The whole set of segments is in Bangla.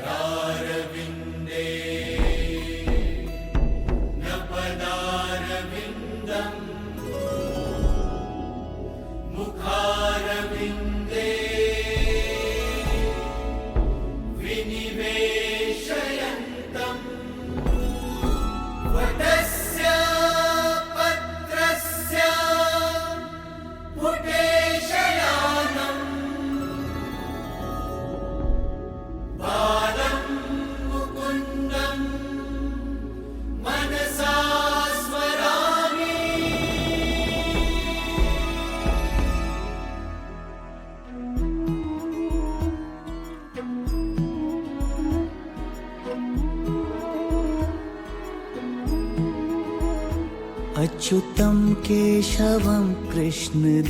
Radha. केशवं कृष्णदामोदरम्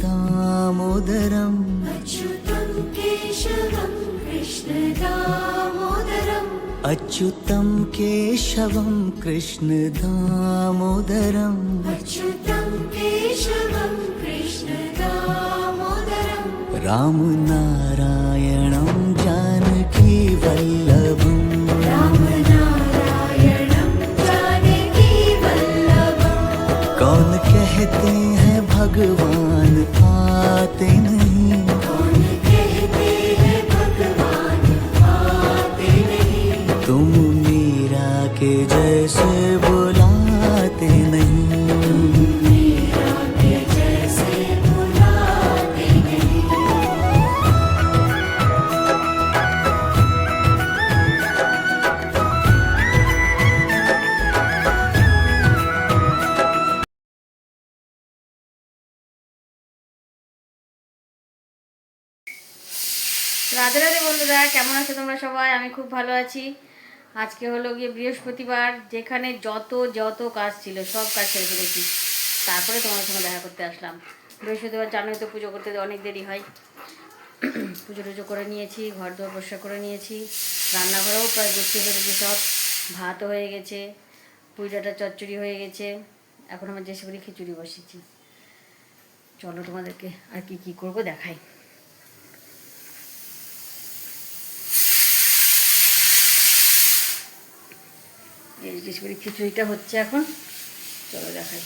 अच्युतं केशवं कृष्णदामोदरम् अच्युतं केशवं कृष्णदामोदरम् अच्युतं केशवं कृष्णदामोदरम् रामनारायणं जानकी वल्लभम् कौन कहते हैं भगवान आते नहीं। রাধে রাধে বন্ধুরা, কেমন আছো তোমরা সবাই? আমি খুব ভালো আছি। আজকে হলো গিয়ে বৃহস্পতিবার, যেখানে যত যত কাজ ছিল, সব কাজ ছেড়ে ফেলেছি। তারপরে তোমার সঙ্গে দেখা করতে আসলাম। বৃহস্পতিবার জানোই তো পুজো করতে অনেক দেরি হয়। পুজো টুজো করে নিয়েছি ঘর দোর পরিষ্কার করে নিয়েছি, রান্নাঘরেও প্রায় গুছিয়ে ফেলেছি সব। ভাতও হয়ে গেছে পুজোটা চচ্চড়ি হয়ে গেছে। এখন আমার যে সেগুলি খিচুড়ি বসেছি। চলো তোমাদেরকে আর কি কি করব দেখাই। এই খিচুড়িটা হচ্ছে এখন। চলো দেখাই।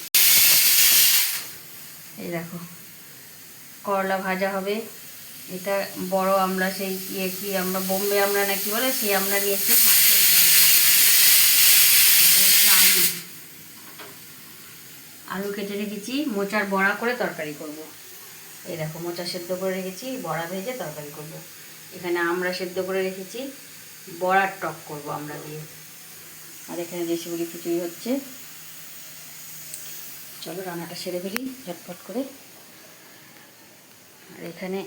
এই দেখো, করলা ভাজা হবে। এটা বড় আমরা সেই ইয়ে কি আমরা, বোম্বে আমরা না কি বলে, সেই আমরা নিয়েছি। আলু আলু কেটে রেখেছি, মোচার বড়া করে তরকারি করব। এই দেখো, মোচা সেদ্ধ করে রেখেছি, বড়া ভেজে তরকারি করব। এখানে আমরা সেদ্ধ করে রেখেছি, বড়ার টক করব আমরা দিয়ে। আর এখানে দেশিগুলি খিচুড়ি হচ্ছে। চলো রান্নাটা সেরে ফেলি, ঝটপট করে। আর এখানে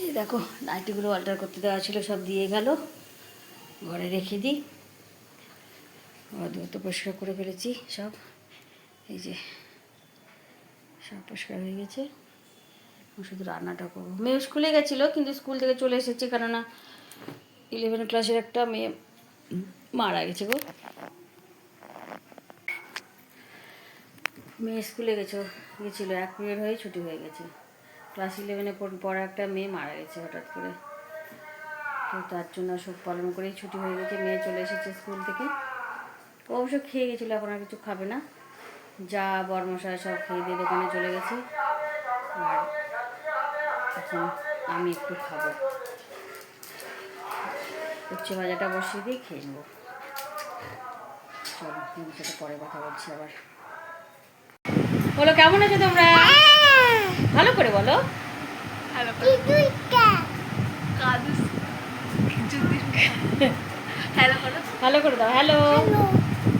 এই দেখো, নাইটিগুলো অল্টার করতে দেওয়া ছিল, সব দিয়ে গেল। ঘরে রেখে দিই। তো পরিষ্কার করে ফেলেছি সব। এই যে সব পরিষ্কার হয়ে গেছে। শুধু রান্নাটা করব। মেয়ে স্কুলে গেছিল, কিন্তু স্কুল থেকে চলে এসেছে কেননা ইলেভেন ক্লাসের একটা মেয়ে মারা গেছে গো। মেয়ে স্কুলে গেছো, গেছিল, এক পিরিয়ড হয়ে ছুটি হয়ে গেছে। ক্লাস ইলেভেনে পড়া একটা মেয়ে মারা গেছে হঠাৎ করে। তো তার জন্য শোক পালন করেই ছুটি হয়ে গেছে, মেয়ে চলে এসেছে স্কুল থেকে। ও অবশ্য খেয়ে গেছিল, এখন আর কিছু খাবে না। যা বর্মশায় সব খেয়ে দিয়ে দোকানে চলে গেছে। আর এখন আমি একটু খাব। উচ্ছে ভাজাটা বসিয়ে দিয়ে খেয়ে নেব। চলো সাথে পরে কথা বলছি আবার। বলো, কেমন আছো তোমরা? ভালো করে বলো। ভালো করে দাও, হ্যালো।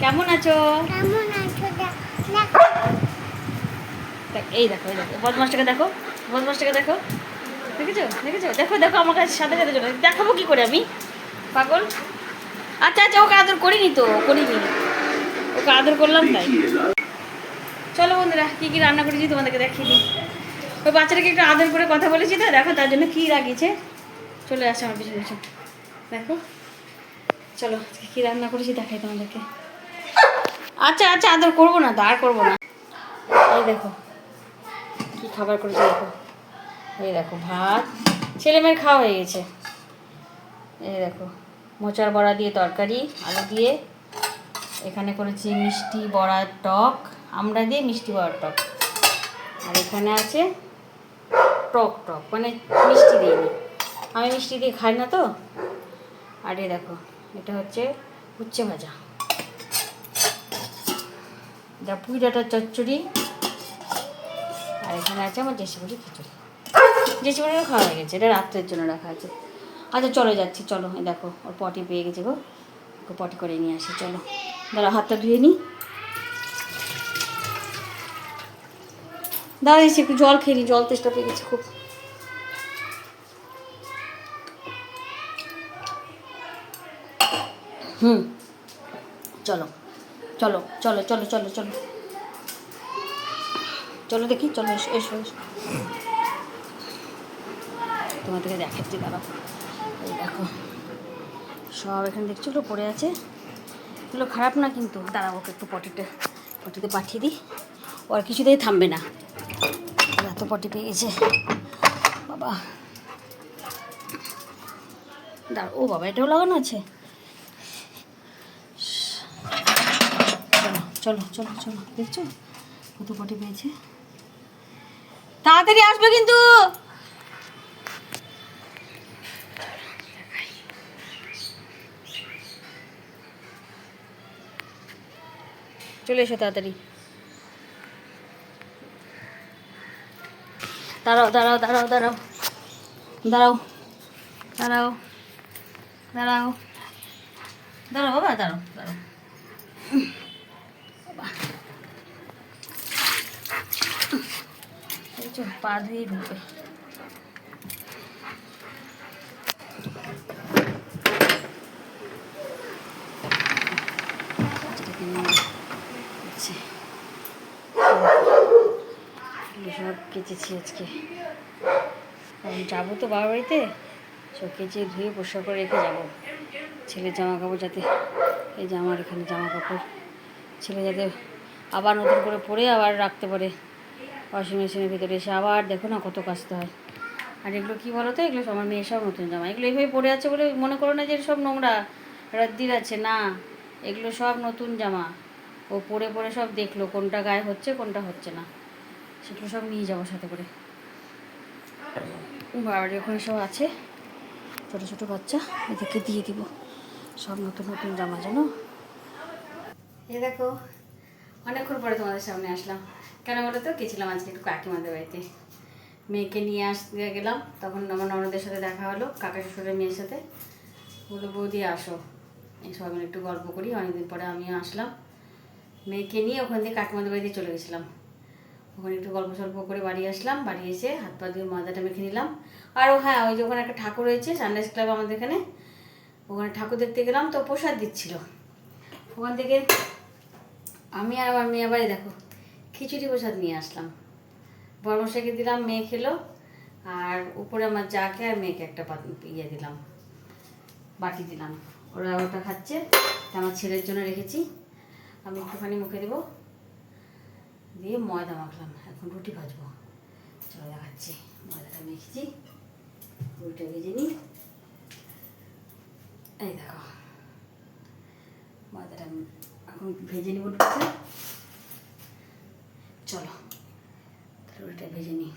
কেমন আছো? এই দেখো এই দেখো, বদমাসটাকে দেখো বদমাসটাকে দেখো। দেখেছ? দেখেছ? দেখো দেখো আমার কাছে সাথে সাথে চলে দেখাবো কি করে আমি? পাগল? আচ্ছা আচ্ছা ওকে আদর করিনি তো, করিনি। ওকে আদর করলাম তাই। চলো বন্ধুরা, কী কী রান্না করেছি তোমাদেরকে দেখিয়ে দিই। ওই বাচ্চাটাকে একটু আদর করে কথা বলেছি তো, দেখো তার জন্য কী লাগিয়েছে। চলে আসো আমার পিছনে পিছনে দেখো। চলো, আজকে কী রান্না করেছি দেখাই তোমাদেরকে। আচ্ছা আচ্ছা আদর করব না তো, আর করব না। এই দেখো, কি খাবার করেছে দেখো। এই দেখো, ভাত। ছেলে মেয়ের খাওয়া হয়ে গেছে। এই দেখো। মোচার বড়া দিয়ে তরকারি, আলু দিয়ে এখানে করেছি মিষ্টি বড়ার টক, আমরা দিয়ে মিষ্টি বড়ার টক। আর এখানে আছে টক টক মানে মিষ্টি দিইনি আমি মিষ্টি দিয়ে খাই না তো? আর এই দেখো, এটা হচ্ছে উচ্ছে ভাজা। যা পুঁই ডাঁটার চচ্চড়ি, আর এখানে আছে আমার জেসিপুরি খিচুড়ি। জেসিপুরিও খাওয়া হয়ে গেছে, এটা রাত্রের জন্য রাখা আছে। আচ্ছা চলো যাচ্ছি, চলো। দেখো, ওর পটি পেয়ে গেছে গো। ওকে পটি করে নিয়ে আসি, চলো। দাঁড়া হাতটা ধুয়ে নিই দাঁড়া, এসে একটু জল খেয়ে নি, জল তেষ্টা পেয়ে গেছে খুব। হুম, চলো চলো চলো চলো চলো চলো। চলো দেখি, চলো, এসো এসো তোমাদেরকে দেখাচ্ছি দেখো সব এখানে দেখছ তো পড়ে আছে। এগুলো খারাপ না কিন্তু। দাঁড়াবো একটু পটিতে পটিতে পাঠিয়ে দিই। ও আর কিছুতেই থামবে না। ওর এত পটি পেয়ে গেছে বাবা। দাঁড়া ও বাবা, এটাও লাগানো আছে? চলো চলো চলো। দেখছ? কত পটি পেয়েছে? তাড়াতাড়ি আসবে কিন্তু! চলে এসো তাড়াতাড়ি। দাঁড়াও দাঁড়াও দাঁড়াও দাঁড়াও। দাঁড়াও দাঁড়াও দাঁড়াও। দাঁড়াও বাবা, দাঁড়াও দাঁড়াও। পা ধুয়ে ঢুকবে। এটাকে নিয়ে এগুলো সব কেচেছি আজকে। যাব তো বাবার বাড়িতে সব কেচে ধুয়ে পরিষ্কার করে রেখে যাব। ছেলের জামা কাপড় যাতে এই যে আমার এখানে জামা কাপড় ছেলে যাতে আবার নতুন করে পরে আবার রাখতে পারে। ওয়াশিং মেশিনের ভিতরে এসে আবার দেখো না কত কাচতে হয়। আর এগুলো কী বলো তো এগুলো আমার মেয়ে সব নতুন জামা। এগুলো এইভাবে পরে আছে বলে মনে করো না যে সব নোংরা। রদ্দির আছে। না, এগুলো সব নতুন জামা। ও পরে পরে সব দেখল কোনটা গায়ে হচ্ছে, কোনটা হচ্ছে না। সেগুলো সব নিয়ে যাব সাথে করে। বাড়ি ওখানে সব আছে। ছোটো ছোটো বাচ্চা, এদেরকে দিয়ে দিব। সব নতুন নতুন জামা, জানো? এ দেখো, অনেকক্ষণ পরে তোমাদের সামনে আসলাম। কেন বলো তো? গেছিলাম আজকে একটু কাকিমাদের বাড়িতে। মেয়েকে নিয়ে আসতে গেলাম, তখন আমার ননদের সাথে দেখা হলো, কাকা শ্বশুরের মেয়ের সাথে। বলল, বৌদি, আসো। এই সবাই একটু গল্প করি, অনেকদিন পরে আমিও আসলাম। মেয়েকে নিয়ে ওখান থেকে কাকিমাদের বাড়িতে চলে গেছিলাম। ওখানে একটু গল্প সল্প করে বাড়ি আসলাম, বাড়ি এসে হাত পা দিয়ে ময়দাটা মেখে নিলাম। আর ও হ্যাঁ ওই যে ওখানে একটা ঠাকুর রয়েছে সানরাইজ ক্লাব আমাদের এখানে, ওখানে ঠাকুর দেখতে গেলাম, তো প্রসাদ দিচ্ছিল। ওখান থেকে আমি আর আমার মেয়ে বাড়ি দেখো, খিচুড়ি প্রসাদ নিয়ে আসলাম। বর্মশাকে দিলাম, মেয়ে খেলো, আর উপরে আমার যাকে আর মেয়েকে একটা ইয়ে দিলাম, বাটি দিলাম। ওরা ওটা খাচ্ছে আমার ছেলের জন্য রেখেছি। আমি একটুখানি মুখে দেবো। দিয়ে ময়দা মাখলাম। এখন রুটি ভাজবো। চলো দেখাচ্ছি। ময়দাটা মেখেছি। রুটিটা ভেজে নিই। এই দেখো। ময়দাটা এখন ভেজে নিব রুটিটা। চলো রুটিটা ভেজে নিই।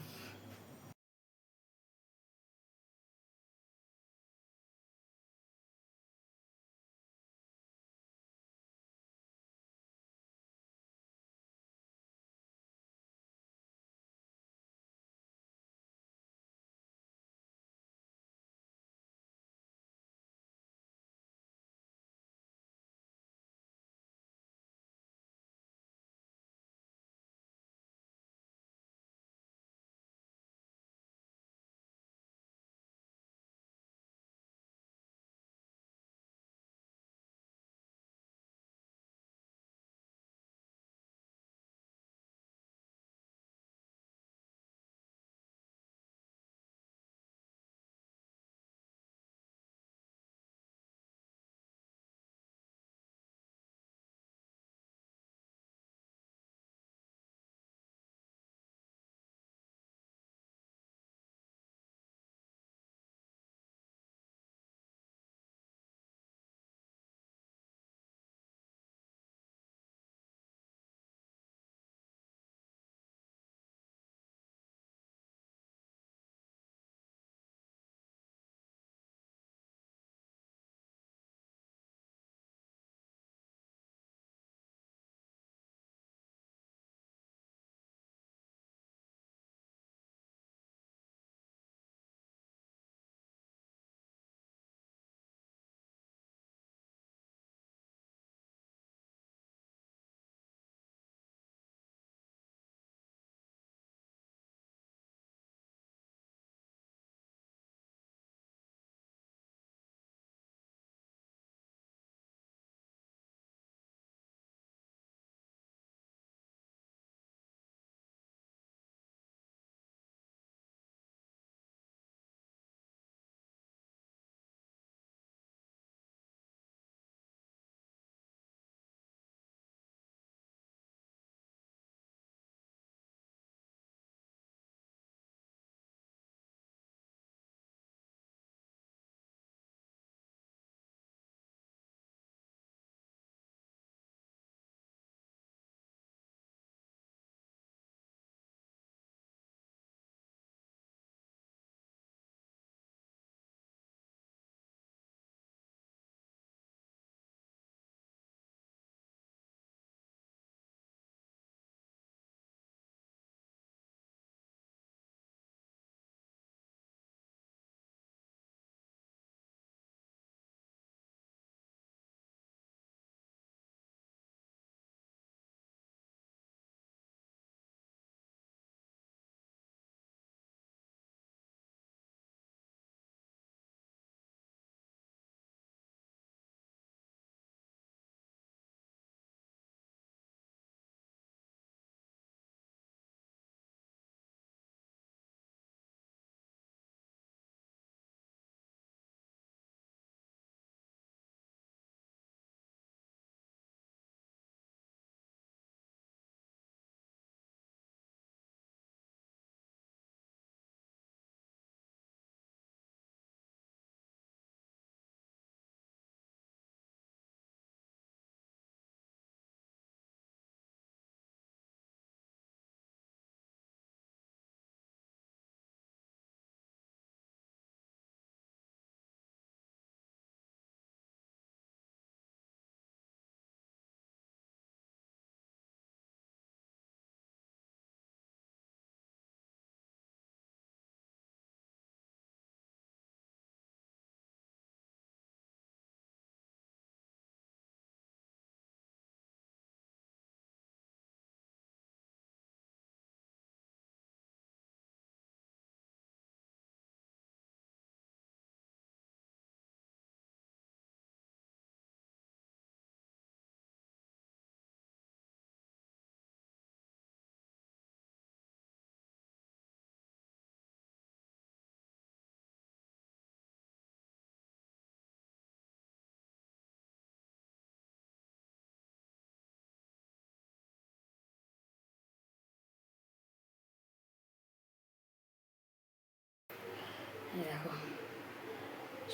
দেখো,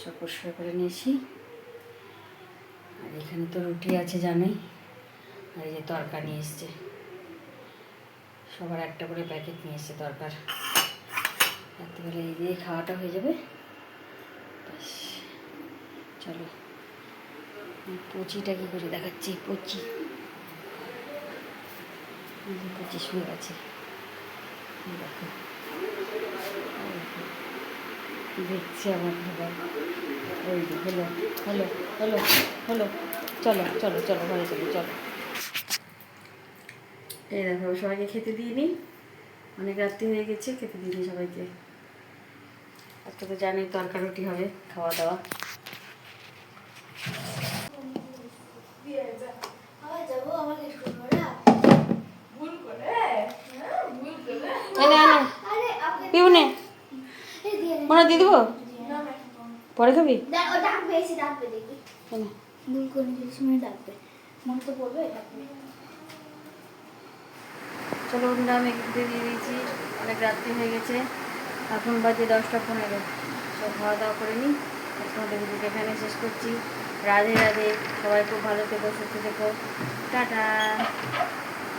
সব পরিষ্কার করে নিয়েছি। আর এখানে তো রুটি আছে, জানোই। আর এই যে তরকা নিয়ে এসছে। সবার একটা করে প্যাকেট নিয়ে এসছে তরকার। রাত্রিবেলা এই দিয়ে খাওয়াটা হয়ে যাবে। ব্যাস, চলো। পচিটা কী করে দেখাচ্ছি? পচি। এই যে পচি শুয়ে গেছে। দেখো। দেখছে আমার সবাই ওই হলো হলো হলো হলো চলো চলো চলো ঘরে চলো চলো। এই দেখো সবাইকে খেতে দিইনি অনেক রাত্রি হয়ে গেছে খেতে দিইনি সবাইকে। আজকে তো জানি তরকা রুটি হবে খাওয়া দাওয়া। পিউনে। এই দিয়ে দেবো। পরে খাবি? মনে তো পড়বে ডাকবে চলো বন্ধুরা আমি দিয়ে দিয়েছি। অনেক রাত্রি হয়ে গেছে। এখন বাজে দশটা পনেরো। সব খাওয়া দাওয়া করে নিই। তোমাদের ভিডিওটা এখানে শেষ করছি। রাধে রাধে। সবাই খুব ভালো থেকো সুস্থ থেকো। টাটা।